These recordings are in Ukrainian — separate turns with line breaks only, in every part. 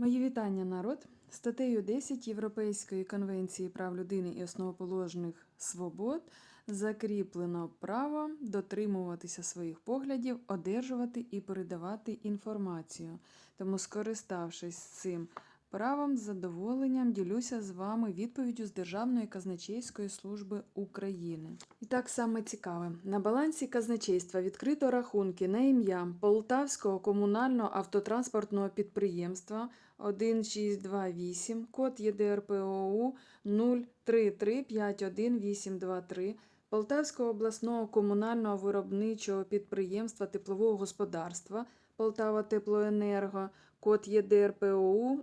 Мої вітання, народ. Статтею 10 Європейської конвенції прав людини і основоположних свобод закріплено право дотримуватися своїх поглядів, одержувати і передавати інформацію. Тому, скориставшись цим правом, з задоволенням ділюся з вами відповіддю з Державної казначейської служби України. І так саме цікаве. На балансі казначейства відкрито рахунки на ім'я Полтавського комунального автотранспортного підприємства 1628, код ЄДРПОУ 0335183, Полтавського обласного комунального виробничого підприємства теплового господарства Полтава Теплоенерго, код ЄДРПОУ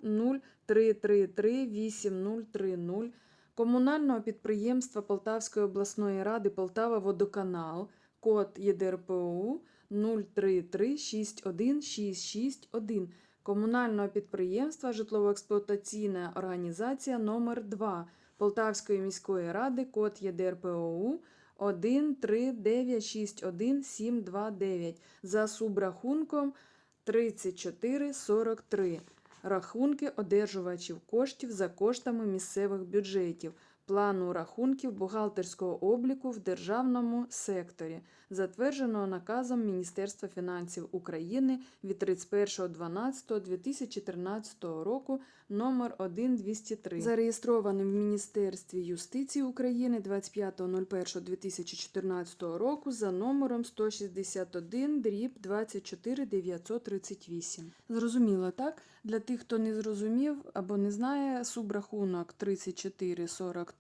0333830, комунального підприємства Полтавської обласної ради Полтава Водоканал, код ЄДРПОУ 033616661, комунального підприємства Житлово-експлуатаційна організація номер 2 Полтавської міської ради, код ЄДРПОУ 1396179 за субрахунком 3443. Рахунки одержувачів коштів за коштами місцевих бюджетів, плану рахунків бухгалтерського обліку в державному секторі, затвердженого наказом Міністерства фінансів України від 31.12.2013 року номер 1203, зареєстрованим в Міністерстві юстиції України 25.01.2014 року за номером 161 дріб 24938. Зрозуміло, так? Для тих, хто не зрозумів або не знає, субрахунок 3443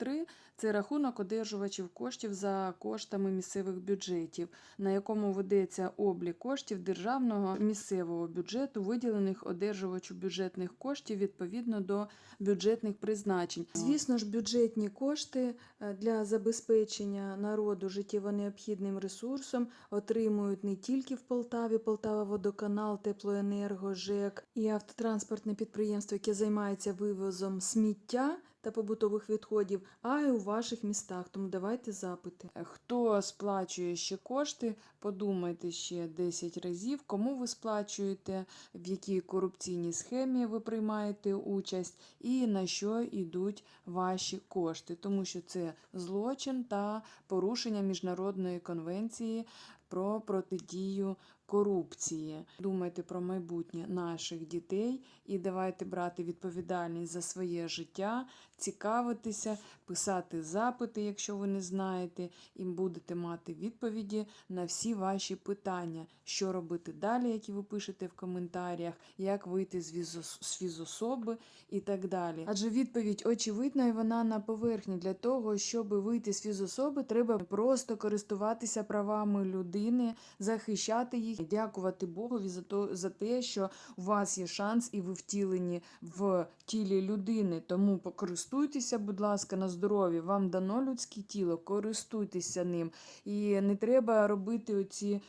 це рахунок одержувачів коштів за коштами місцевих бюджетів, на якому ведеться облік коштів державного місцевого бюджету, виділених одержувачу бюджетних коштів відповідно до бюджетних призначень. Звісно ж, бюджетні кошти е, для забезпечення народу життєво необхідним ресурсом отримують не тільки в Полтаві, Полтава Водоканал, Теплоенерго, ЖЕК і автотранспортне підприємство, яке займається вивозом сміття та побутових відходів, а й у ваших містах. Тому давайте запити. Хто сплачує ще кошти, подумайте ще 10 разів, кому ви сплачуєте, в якій корупційній схемі ви приймаєте участь і на що йдуть ваші кошти, тому що це злочин та порушення міжнародної конвенції про протидію корупції. Думайте про майбутнє наших дітей і давайте брати відповідальність за своє життя, цікавитися, писати запити, якщо ви не знаєте, і будете мати відповіді на всі ваші питання, що робити далі, які ви пишете в коментарях, як вийти з фізособи і так далі. Адже відповідь очевидна і вона на поверхні. Для того, щоб вийти з фізособи, треба просто користуватися правами людини, захищати їх, дякувати Богові за то за те, що у вас є шанс, і ви втілені в тілі людини. Тому покористуйтеся, будь ласка, на здоров'я. Вам дано людське тіло, користуйтеся ним. І не треба робити оці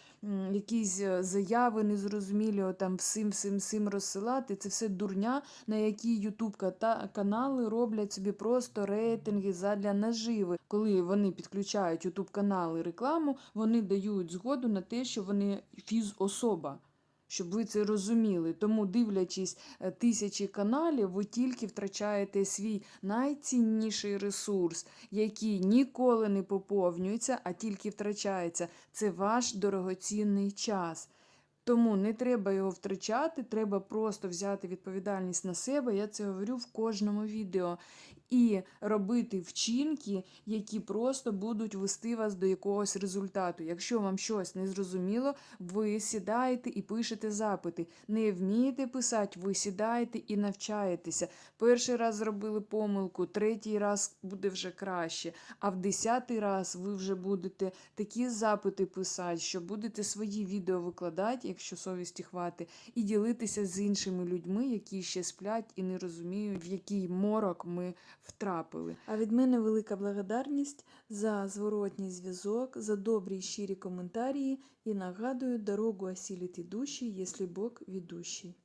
якісь е, заяви незрозумілі, там всім, всім, всім розсилати. Це все дурня, на які Ютуб канали роблять собі просто рейтинги задля наживи. Коли вони підключають Ютуб канали рекламу, вони дають згоду на те, що вони фізособа. Щоб ви це розуміли. Тому, дивлячись е, тисячі каналів, ви тільки втрачаєте свій найцінніший ресурс, який ніколи не поповнюється, а тільки втрачається. Це ваш дорогоцінний час. Тому не треба його втрачати, треба просто взяти відповідальність на себе. Я це говорю в кожному відео. І робити вчинки, які просто будуть вести вас до якогось результату. Якщо вам щось не зрозуміло, ви сідаєте і пишете запити. Не вмієте писати, ви сідаєте і навчаєтеся. Перший раз зробили помилку, третій раз буде вже краще. А в десятий раз ви вже будете такі запити писати, що будете свої відео викладати, якщо совісті хватить, і ділитися з іншими людьми, які ще сплять і не розуміють, в який морок ми втрапили. А від мене велика благодарність за зворотній зв'язок, за добрі й щирі коментарі і нагадую, дорогу осіліти душі, якщо Бог ведущий.